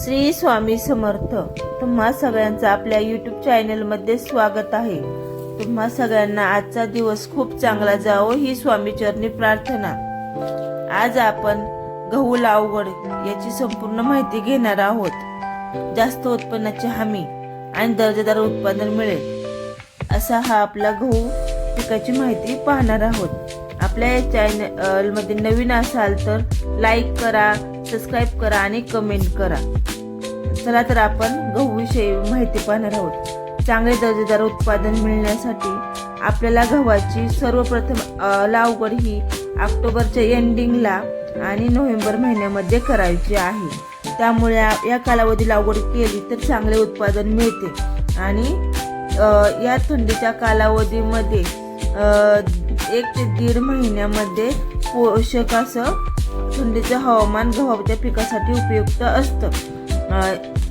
श्री स्वामी समर्थ. तुम्हा सगळ्यांचं आपल्या यूट्यूब चॅनलमध्ये स्वागत आहे. तुम्हा सगळ्यांना आजचा दिवस खूप चांगला जावो ही स्वामी चरणी प्रार्थना. आज आपण गहू लावगड याची संपूर्ण माहिती घेणार आहोत. जास्त उत्पन्नाची हमी आणि दर्जेदार उत्पादन मिळेल. असा हा आपला गहू पिकाची माहिती पाहणार आहोत. आपल्या या चॅनलमध्ये नवीन असाल तर लाईक करा सबस्क्राईब करा आणि कमेंट करा. चला तर आपण गहूविषयी माहिती पाहणार आहोत. चांगले दर्जेदार उत्पादन मिळण्यासाठी आपल्याला गव्हाची सर्वप्रथम लावगड लागवड ही ऑक्टोबरच्या एंडिंगला आणि नोव्हेंबर महिन्यामध्ये करायची आहे. त्यामुळे या- कालावधी लागवड केली तर चांगले उत्पादन मिळते. आणि या थंडीच्या कालावधीमध्ये एक ते दीड महिन्यामध्ये पोषक असं थंडीचं हवामान गव्हाच्या पिकासाठी उपयुक्त असतं.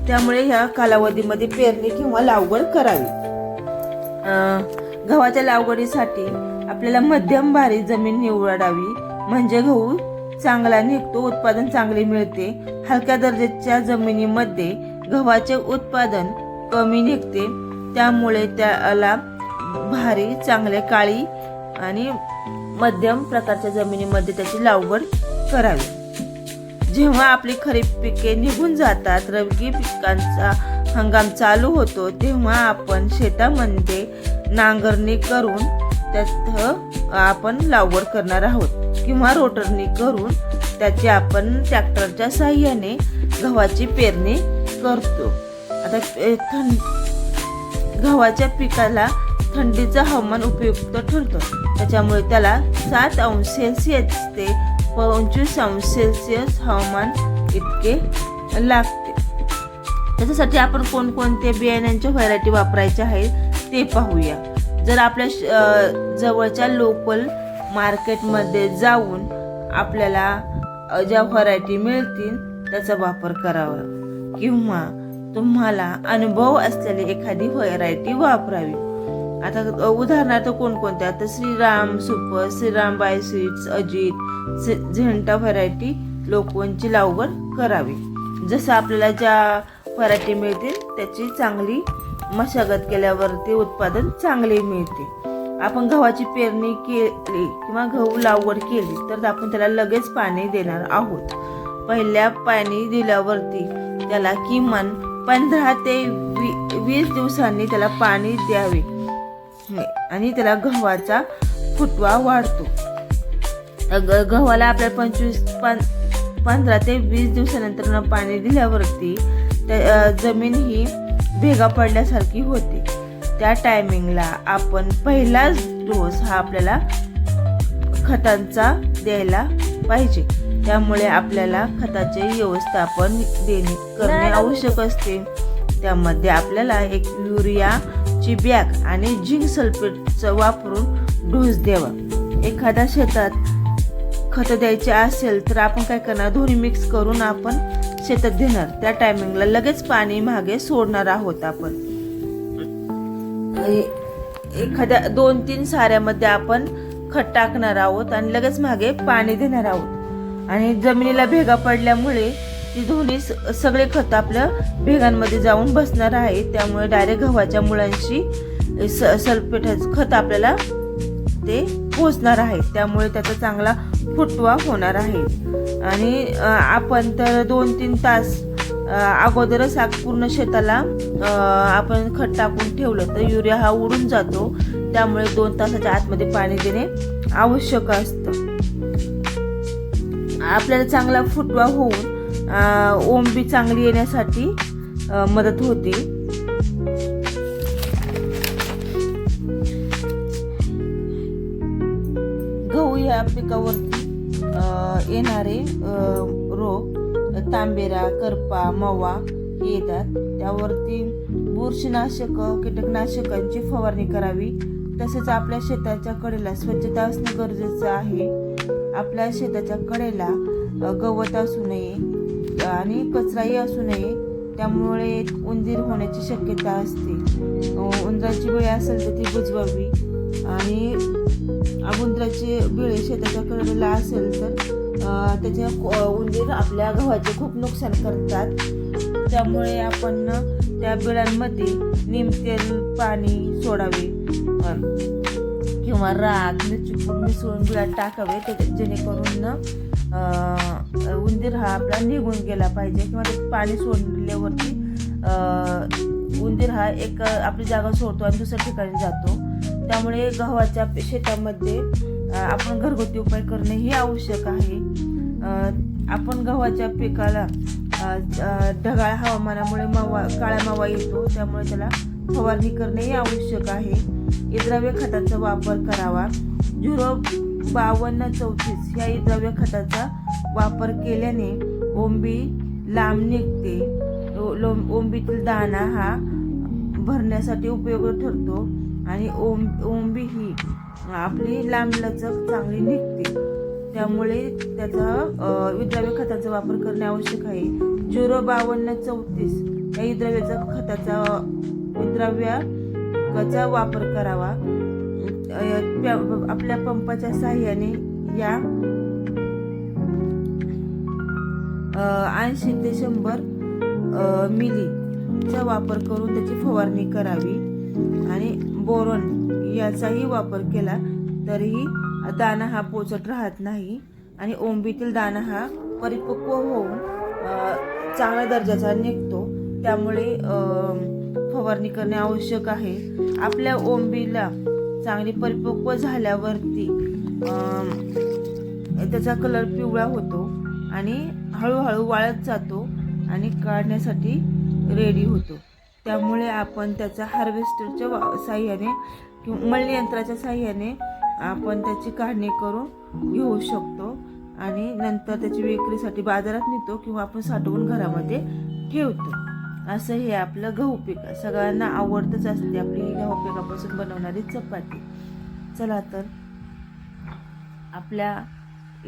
त्यामुळे ह्या कालावधीमध्ये पेरणी किंवा लागवड करावी. गव्हाच्या लागवडीसाठी आपल्याला मध्यम भारी जमीन निवडावी. म्हणजे गहू चांगला निघतो उत्पादन चांगले मिळते. हलक्या दर्जाच्या जमिनीमध्ये गव्हाचे उत्पादन कमी निघते. त्यामुळे त्याला भारी चांगल्या काळी आणि मध्यम प्रकारच्या जमिनीमध्ये त्याची लागवड करावी. जेव्हा आपली खरीप पिके निघून जातात रब्बी पिकांचा हंगाम चालू होतो तेव्हा आपण शेतामध्ये नांगरणी करून त्यात आपण लागवड करणार आहोत. किंवा रोटरनी करून त्याची आपण ट्रॅक्टरच्या साह्याने गव्हाची पेरणी करतो. आता थंड गव्हाच्या पिकाला थंडीचं हवामान उपयुक्त ठरतं. त्याच्यामुळे त्याला सात अंश सेल्सिअस ते पंचवीस अंश सेल्सिअस हवामान इतके लागते. त्याच्यासाठी आपण कोणकोणत्या बियाण्यांच्या व्हरायटी वापरायच्या आहेत ते पाहूया. जर आपल्या श- जवळच्या लोकल मार्केटमध्ये जाऊन आपल्याला ज्या व्हरायटी मिळतील त्याचा वापर करावा. किंवा तुम्हाला अनुभव असलेली एखादी व्हरायटी वापरावी. आता उदाहरणार्थ कोणकोणत्या तर श्रीराम सुपर श्रीराम बाय स्वीट्स अजित झेंटा व्हरायटी लोकवनची लागवड करावी. जसं आपल्याला ज्या व्हरायटी मिळतील त्याची चांगली मशागत केल्यावरती उत्पादन चांगले मिळते. आपण गव्हाची पेरणी केली किंवा गहू लागवड केली तर आपण त्याला लगेच पाणी देणार आहोत. पहिल्या पाणी दिल्यावरती त्याला किमान पंधरा ते वी वीस दिवसांनी त्याला पाणी द्यावे. आणि त्याला गव्हाचा फुटवा वाढतो. गव्हाला आपल्या पंचवीस पं पंधरा ते वीस दिवसानंतर न पाणी दिल्यावरती जमीन ही भेगा पडल्यासारखी होते. त्या टायमिंगला आपण पहिलाच डोस हा आपल्याला खतांचा द्यायला पाहिजे. त्यामुळे आपल्याला खताचे व्यवस्थापन देणे करणे आवश्यक असते. त्यामध्ये आपल्याला एक ची बॅग आणि झिंक सल्फेटचा वापरून डोस द्यावा. एखाद्या शेतात खत द्यायचे असेल तर आपण काय करणार? दोन्ही मिक्स करून आपण शेतात देणार. त्या टायमिंगला लगेच पाणी मागे सोडणार आहोत आपण. ए- एखाद्या दोन तीन साऱ्यामध्ये आपण खत टाकणार आहोत आणि लगेच मागे पाणी देणार आहोत. आणि जमिनीला भेगा पडल्यामुळे ती दोन्ही स- सगळे खत आपल्या भेगांमध्ये जाऊन बसणार आहे त्यामुळे डायरेक्ट गव्हाच्या मुळांशी स सल्फेटाचं खत आपल्याला ते पोचणार आहे त्यामुळे त्याचा चांगला फुटवा होणार आहे. आणि आपण तर दोन तीन तास अगोदरच पूर्ण शेताला आपण खत टाकून ठेवलं तर युरिया हा उडून जातो. त्यामुळे दोन तासाच्या आतमध्ये पाणी देणे आवश्यक असतं. आपल्याला चांगला फुटवा होऊन ओंबी चांगली येण्यासाठी मदत होते. गहू या पिकावरती येणारे रोग तांबेरा करपा मवा हे येतात. त्यावरती बुरशीनाशक कीटकनाशकांची फवारणी करावी. तसेच आपल्या शेताच्या कडेला स्वच्छता असणं गरजेचं आहे. आपल्या शेताच्या कडेला गवत असू नये. आणि कचराही असू नये. त्यामुळे उंदीर होण्याची शक्यता असते. उंदराची वेळ असेल तर ती बुजवावी. आणि उंदराची बिळे शेताच्या कडेला असेल तर त्याचे को- उंदीर आपल्या गव्हाचे खूप नुकसान करतात. त्यामुळे आपण त्या बिळांमध्ये निमतेल पाणी सोडावे. किंवा राग मिरची मिसळून बिळात टाकावे. त्याच्यात जेणेकरून ना उंदीर हा आपला निघून गेला पाहिजे किंवा पाणी सोडल्यावरती उंदीर हा एक आपली जागा सोडतो आणि दुसऱ्या ठिकाणी जातो. त्यामुळे गव्हाच्या शेतामध्ये आपण घरगुती उपाय करणे हे आवश्यक आहे. आपण गव्हाच्या पिकाला ढगाळ हवामानामुळे मावा काळा मावा येतो त्यामुळे त्याला फवारणी करणे हे आवश्यक आहे. इद्राव्य खताचा वापर करावा. झिरो बावन्न चौतीस या इद्राव्य खताचा वापर केल्याने ओंबी लांब निघते. ओ- ओंबीतील दाणा हा भरण्यासाठी उपयोगी ठरतो आणि ओम ओंबी ही आपली लांबलचक चांगली निघते. त्यामुळे त्याचा विद्राव्य खताचा वापर करणे आवश्यक आहे. झिरो बावन्न चौतीस या विद्राव्याचा खताचा विद्राव्याचा वापर करावा. आपल्या पंपाच्या साह्याने या. ऐंशी ते शंभर मिलीचा वापर करून त्याची फवारणी करावी. आणि बोरॉन याचाही वापर केला तरीही दाणा हा पोचट राहत नाही. आणि ओंबीतील दाणा हा परिपक्व होऊन चांगला चांगल्या दर्जाचा निघतो. त्यामुळे फवारणी करणे आवश्यक आहे. आपल्या ओंबीला चांगली परिपक्व झाल्यावरती त्याचा कलर पिवळा होतो आणि हळूहळू वाळत जातो आणि काढण्यासाठी रेडी होतो. त्यामुळे आपण त्याचा हार्वेस्टरच्या वा साह्याने किंवा मळणी यंत्राच्या साह्याने आपण त्याची काढणी करून घेऊ शकतो आणि नंतर त्याची विक्रीसाठी बाजारात नेतो किंवा आपण साठवून घरामध्ये ठेवतो. असं हे आपलं गहू पीक. सगळ्यांना आवडतच असते आपली ही गहू पिकापासून बनवणारी चपाती. चला तर आपल्या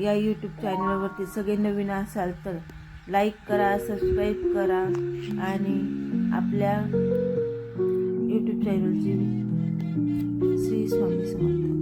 या यूट्यूब चॅनलवरती सगळे नवीन असाल तर लाईक करा सबस्क्राईब करा आणि आपल्या यूट्यूब चॅनलची श्री स्वामी समर्थ.